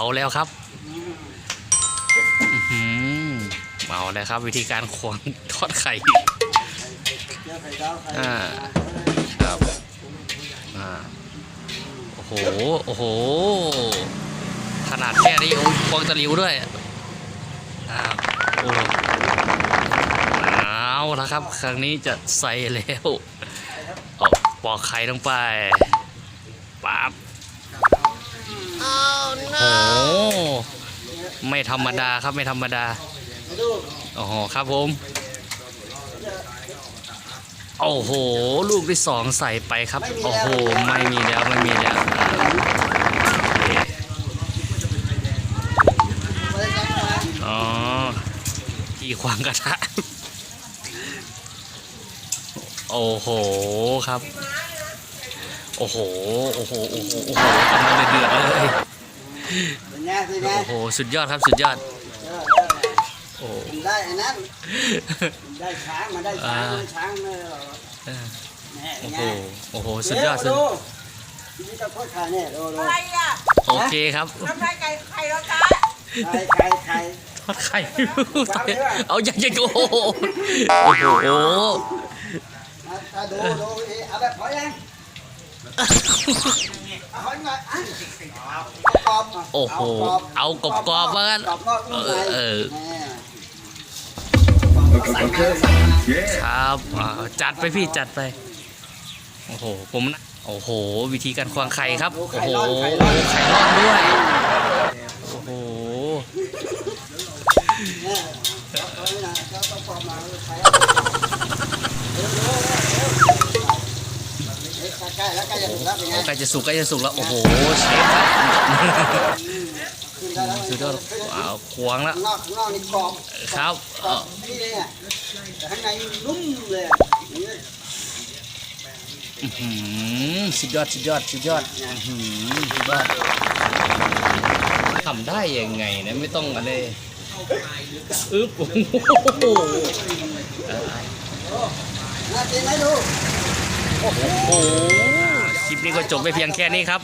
เอาแล้วครับเอาแล้วครับ วิธีการควงทอดไข่อ่าครับอ่าโอ้โห โอ้โห ขนาดแค่นี้โอ้ควงตะลิวด้วยอ้าวโอ้เอาละครับ ครั้งนี้จะใส่แล้วปอกไข่ลงไป ไม่ธรรมดาครับไม่ธรรมดาโอ้โหครับผม โอ้โห ลูกที่สองใส่ไปครับ โอ้โห ไม่มีแล้วไม่มีแล้วอ๋อที่ควางกระทะ โอ้โหครับ โอ้โห โอ้โห โอ้โห โอ้โหกำลังเดือดเลย นไงเป็นไงโอ้โห สุดยอดครับสุดยอด เออโอ้ผมได้ไอ้นั้นผมได้ช้างมาได้ช้างได้ช้างเลยเหรอแหม่โอ้ไงโหโอ้โห สุดยอดสุดดูนี่จะพ่อขายเนี่ยดูดูอะไรอะโอเคครับน้ำลายไก่ไข่แล้วจ้าไข่ไข่ไข่ทอดไข่ เอาอย่างยังโอ้โห โอ้โห ถ้าดูดูอีเอาแบบพอยัง โอ้โห เอากรอบว่างั้นกรอบนอกนุ่มในเออครับจัดไปพี่จัดไป โอ้โห ผมนะโอ้โห วิธีการควางไข่ครับ โอ้โห ไข่รอดด้วย โอ้โห แล้วใกล้จะถึงแล้วเป็นไงใกล้จะสุกใกล้จะสุกแล้ว โอ้โหเชฟครับขึ้นได้แล้วสุดยอดว้าวควงแล้วข้างนอกข้างนอกนี่กรอบครับกรอบนี่เลยอะแต่ข้างในนุ่มเลยอะอย่างนี้อื้อหือสุดยอดสุดยอดสุดยอดอื้อหือสุดยอดทำได้ยังไงนะไม่ต้องอะไรอึ๊บโอ้โหน่ากินไหมดูโอ้โห คลิปนี้ก็จบไปเพียงแค่นี้ครับ